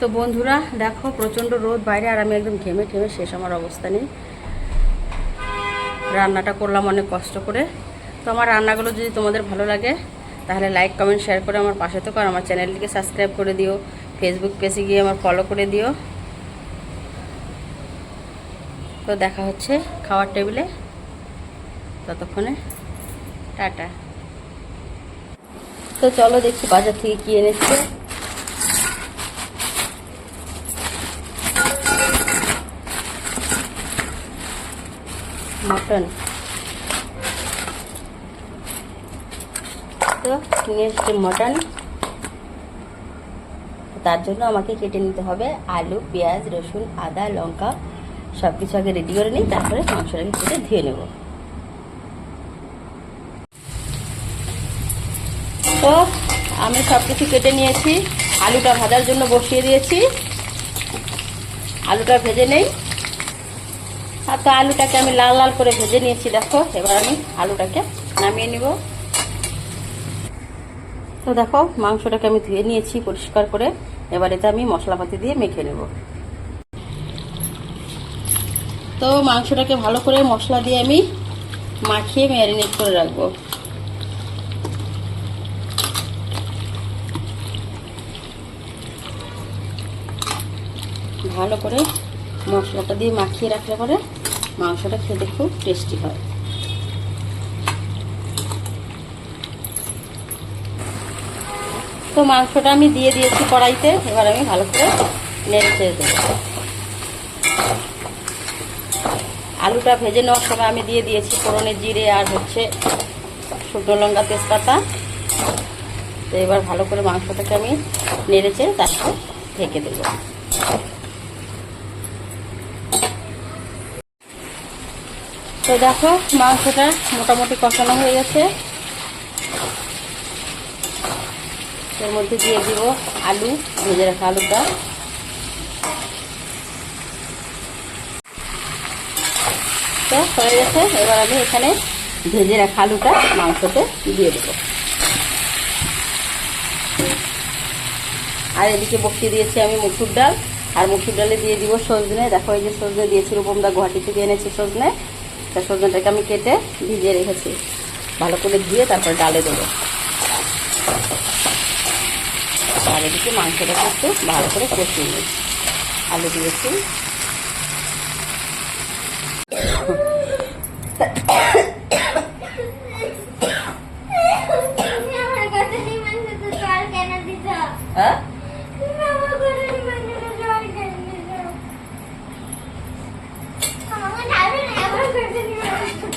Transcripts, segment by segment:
তো বন্ধুরা, দেখো, প্রচণ্ড রোদ, বাইরে আর আমি একদম ঘেমে ঠেমে শেষ আমার অবস্থা নেই। রান্নাটা করলাম অনেক কষ্ট করে। তো আমার রান্নাগুলো যদি তোমাদের ভালো লাগে, তাহলে লাইক কমেন্ট শেয়ার করে আমার পাশে তো আমার চ্যানেলটিকে সাবস্ক্রাইব করে দিও। ফেসবুক পেজে গিয়ে আমার ফলো করে দিও। তো দেখা হচ্ছে খাওয়ার টেবিলে। ততক্ষণে টাটা। তো চলো দেখি বাজার থেকে কি এনেছে। মটন। তো নিয়ে এসছে মটন। তার জন্য আমাকে কেটে নিতে হবে আলু, পেঁয়াজ, রসুন, আদা, লঙ্কা সব কিছু আগে রেডি করে নিই তারপরে মাংসটাকে কেটে ধুয়ে নেব। তো আমি সব কিছু কেটে নিয়েছি। আলুটা ভাজার জন্য বসিয়ে দিয়েছি। আলুটা ভেজে নেই। আর তো আলুটাকে আমি লাল লাল করে ভেজে নিয়েছি, দেখো। এবার আমি আলুটাকে নামিয়ে নিব। তো দেখো, মাংসটাকে আমি ধুয়ে নিয়েছি পরিষ্কার করে। এবার এতে আমি মশলাপাতি দিয়ে মেখে নেব। তো মাংসটাকে ভালো করে মশলা দিয়ে আমি মাখিয়ে ম্যারিনেট করে রাখব। ভালো করে মশলাটা দিয়ে মাখিয়ে রাখলে পরে মাংসটা খেতে খুব টেস্টি হয়। তো মাংসটা আমি দিয়ে দিয়েছি কড়াইতে, এবার আমি ভালো করে নেড়ে ছেড়ে দেবো। আলুটা ভেজে নেওয়ার সময় আমি দিয়ে দিয়েছি ফোড়নের জিরে আর হচ্ছে শুকনো লঙ্কা তেজপাতা। তো এবার ভালো করে মাংসটাকে আমি নেড়েছে তারপর ঢেকে দেবো। তো দেখো, মাংসটা মোটামুটি কষানো হয়ে গেছে। এর মধ্যে দিয়ে দিব আলু, ভেজে রাখা আলুটা। তো হয়ে গেছে, এবার আমি এখানে ভেজে রাখা আলুটা মাংসতে দিয়ে দেবো। আর এদিকে বসিয়ে দিয়েছি আমি মুসুর ডাল। আর মুসুর ডালে দিয়ে দিব সজনে। দেখো এই যে সজনে দিয়েছি, রূপমদা গুয়াহাটি থেকে এনেছি সজনে। তা সজনেটাকে আমি কেটে ভিজিয়ে রেখেছি। ভালো করে ধুয়ে তারপর ডালে দেবো। আর এদিকে মাংসটাকে একটু ভালো করে কষিয়ে নিই। আলু দিয়েছি। হ্যাঁ আমার কাছে নিমন্ত্রণ তো জল কেন দিছ আমাকে ডাবে না আমার কাছে নিমন্ত্রণ তো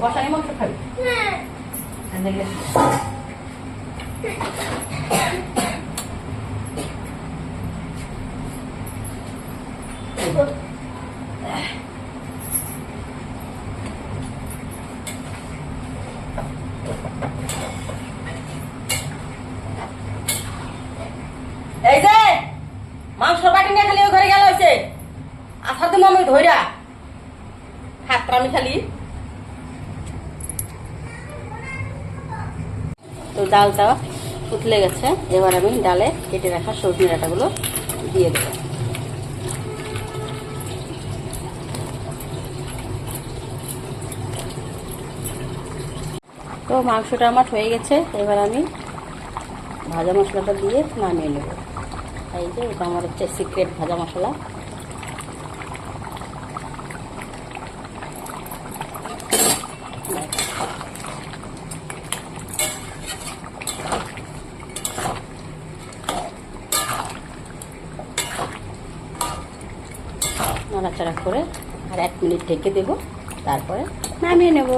কষানি মাংস খাবি এই যে মাংস বাটি নিয়ে খালি ওই ঘরে গেল হয়েছে আসার তুমি আমি ধইরা হাত আমি খালি তো ডালটা উতলে গেছে। এবার আমি ডালে কেটে রাখা সবজি ডাটাগুলো দিয়ে দেবো। তো মাংসটা আমার হয়ে গেছে। এবার আমি ভাজা মশলাটা দিয়ে নামিয়ে নেব। এই যে, এটা আমার হচ্ছে সিক্রেট ভাজা মশলা। নাড়াচাড়া করে আর এক মিনিট ঢেকে দেব, তারপরে নামিয়ে নেব।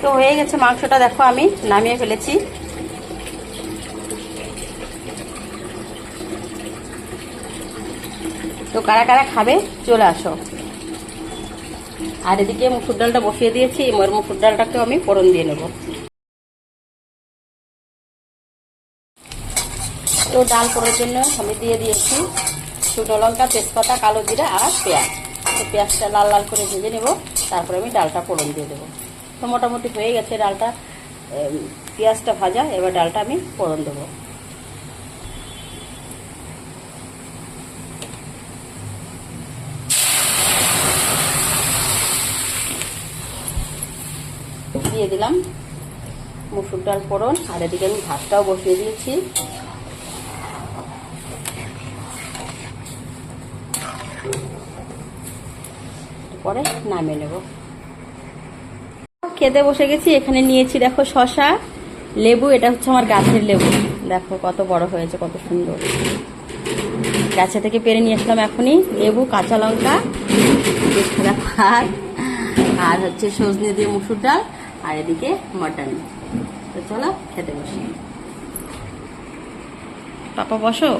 তো হয়ে গেছে মাংসটা, দেখো আমি নামিয়ে ফেলেছি। তো কারা কারা খাবে, চলে আসো। আর এদিকে মুসুর ডালটা বসিয়ে দিয়েছি, এবার মুসুর ডালটাকেও আমি ফোড়ন দিয়ে নেব। তো ডাল করার জন্য আমি দিয়ে দিয়েছি শুকনো লঙ্কা, তেজপাতা, কালো জিরা আর পেঁয়াজ। তো পেঁয়াজটা লাল লাল করে ভেজে নেব, তারপরে আমি ডালটা ফোড়ন দিয়ে দেবো। তো মোটামুটি হয়ে গেছে ডালটা পেঁয়াজটা ভাজা, এবার ডালটা আমি ফোড়ন দেবো। দিয়ে দিলাম মুসুর ডাল ফোড়ন, আর এদিকে আমি ভাতটাও বসিয়ে দিয়েছি। পরে নামিয়ে নেব। খেতে বসে গেছি, এখানে নিয়েছি দেখো শশা, লেবু, এটা হচ্ছে আমার গাছের লেবু। দেখো কত বড় হয়েছে, কত সুন্দর। গাছে থেকে পেরে নিয়ে আসলাম এখনই লেবু, কাঁচা লঙ্কা ভাত আর হচ্ছে সজনে দিয়ে মুসুর ডাল, আর এদিকে মটন। তো চলো খেতে বসি। পাপা বসো?